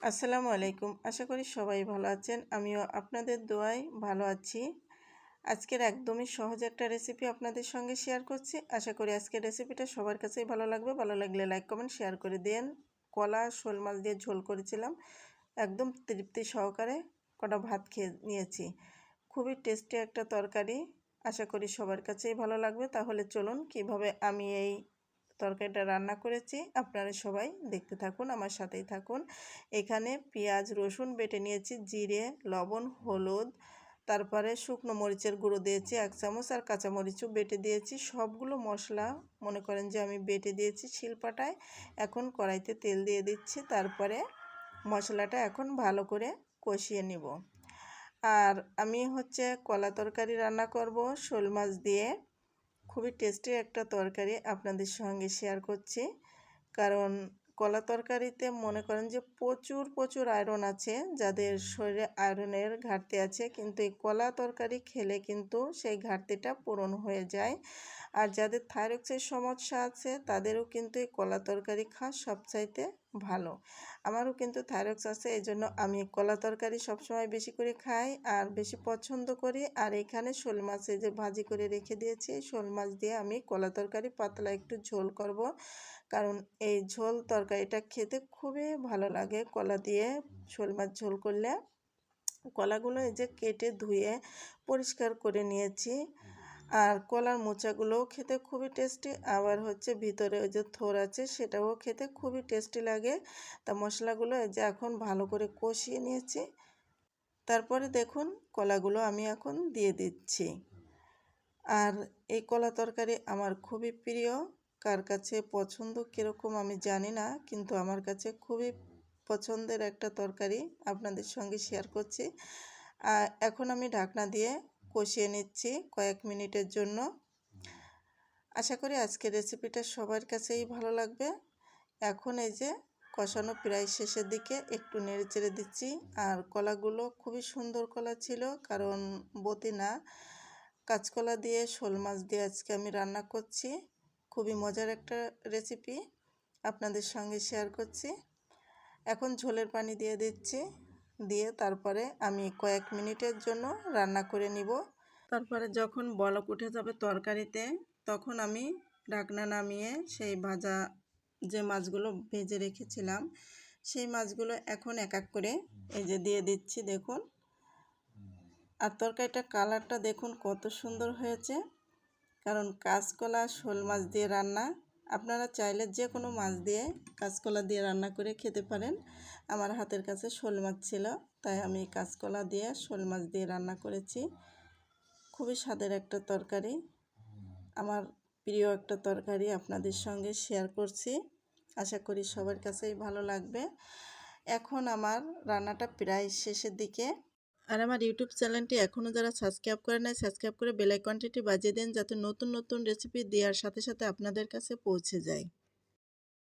আসসালামু আলাইকুম। আশা করি সবাই ভালো আছেন। আমিও আপনাদের দোয়ায় ভালো আছি। আজকের একদমই সহজ একটা রেসিপি আপনাদের সঙ্গে শেয়ার করছি। আশা করি আজকের রেসিপিটা সবার কাছেই ভালো লাগবে। ভালো লাগলে লাইক কমেন্ট শেয়ার করে দেন। কলা, শোল মাছ দিয়ে ঝোল করেছিলাম। একদম তৃপ্তি সহকারে কটা ভাত খেয়ে নিয়েছি। খুবই টেস্টি একটা তরকারি। আশা করি সবার কাছেই ভালো লাগবে। তাহলে চলুন কীভাবে আমি এই তরকারিটা রান্না করেছি। আপনারা সবাই দেখতে থাকুন, আমার সাথেই থাকুন। এখানে পেঁয়াজ, রসুন বেটে নিয়েছি, জিরে, লবণ, হলুদ, তারপরে শুকনো মরিচের গুঁড়ো দিয়েছি, এক চামচ, আর কাঁচামরিচও বেটে দিয়েছি। সবগুলো মশলা মনে করেন যে আমি বেটে দিয়েছি শিলপাটায়। এখন কড়াইতে তেল দিয়ে দিচ্ছি, তারপরে মশলাটা এখন ভালো করে কষিয়ে নিব। আর আমি হচ্ছে কলা তরকারি রান্না করব, শোল মাছ দিয়ে। খুবই টেস্টি একটা তরকারি আপনাদের সঙ্গে শেয়ার করছি। কারণ কলা তরকারিতে মনে করেন যে প্রচুর প্রচুর আয়রন আছে। যাদের শরীরে আয়রনের ঘাটতি আছে, কিন্তু এই কলা তরকারি খেলে কিন্তু সেই ঘাটতিটা পূরণ হয়ে যায়। আর যাদের থাইরক্সের সমস্যা আছে, তাদেরও কিন্তু এই কলা তরকারি খাওয়া সবচাইতে ভালো। আমারও কিন্তু থাইরক্স আছে এই জন্য আমি কলা তরকারি সবসময় বেশি করে খাই আর বেশি পছন্দ করি। আর এখানে শোল মাছে যে ভাজি করে রেখে দিয়েছি, শোল মাছ দিয়ে আমি কলা তরকারি পাতলা একটু ঝোল করব। কারণ এই ঝোল তরকারিটা খেতে খুবই ভালো লাগে কলা দিয়ে শোল মাছ ঝোল করলে। কলাগুলো এই যে কেটে ধুয়ে পরিষ্কার করে নিয়েছি। আর কলার মোচাগুলোও খেতে খুবই টেস্টি। আবার হচ্ছে ভিতরে ওই যে থোর আছে, সেটাও খেতে খুবই টেস্টি লাগে। তা মশলাগুলো যে এখন ভালো করে কষিয়ে নিয়েছি। তারপরে দেখুন, কলাগুলো আমি এখন দিয়ে দিচ্ছি। আর এই কলা তরকারি আমার খুবই প্রিয়। কার কাছে পছন্দ কীরকম আমি জানি না, কিন্তু আমার কাছে খুবই পছন্দের একটা তরকারি আপনাদের সঙ্গে শেয়ার করছি। এখন আমি ঢাকনা দিয়ে কষিয়ে নিচ্ছি কয়েক মিনিটের জন্য। আশা করি আজকের রেসিপিটা সবার কাছেই ভালো লাগবে। এখন এই যে কষানো প্রায় শেষের দিকে একটু নেড়ে চেড়ে দিচ্ছি। আর কলাগুলো খুবই সুন্দর কলা ছিল, কারণ বতি না কাঁচকলা দিয়ে শোল মাছ দিয়ে আজকে আমি রান্না করছি। খুবই মজার একটা রেসিপি আপনাদের সঙ্গে শেয়ার করছি। এখন ঝোলের পানি দিয়ে দিচ্ছি। দিয়ে তারপরে আমি কয়েক মিনিটের জন্য রান্না করে নিব। তারপরে যখন বলক উঠে যাবে তরকারিতে, তখন আমি ঢাকনা নামিয়ে সেই ভাজা যে মাছগুলো ভেজে রেখেছিলাম, সেই মাছগুলো এখন এক এক করে এই যে দিয়ে দিচ্ছি, দেখুন। আর তরকারিটা কালারটা দেখুন কত সুন্দর হয়েছে, কারণ কাঁচকলা, শোল মাছ দিয়ে রান্না আপনারা চাইলে যে কোনো মাছ দিয়ে, কাঁচকলা দিয়ে রান্না করে খেতে পারেন। আমার হাতের কাছে শোল মাছ ছিল, তাই আমি কাঁচকলা দিয়ে শোল মাছ দিয়ে রান্না করেছি। খুবই স্বাদের একটা তরকারি। আমার প্রিয় একটা তরকারি আপনাদের সঙ্গে শেয়ার করছি। আশা করি সবার কাছেই ভালো লাগবে। এখন আমার রান্নাটা প্রায় শেষের দিকে। আর আমার ইউটিউব চ্যানেলটি এখনও যারা সাবস্ক্রাইব করে নেয় সাবস্ক্রাইব করে বেলাইকনটিটি বাজিয়ে দিন যাতে নতুন নতুন রেসিপি দেওয়ার সাথে সাথে আপনাদের কাছে পৌঁছে যায়।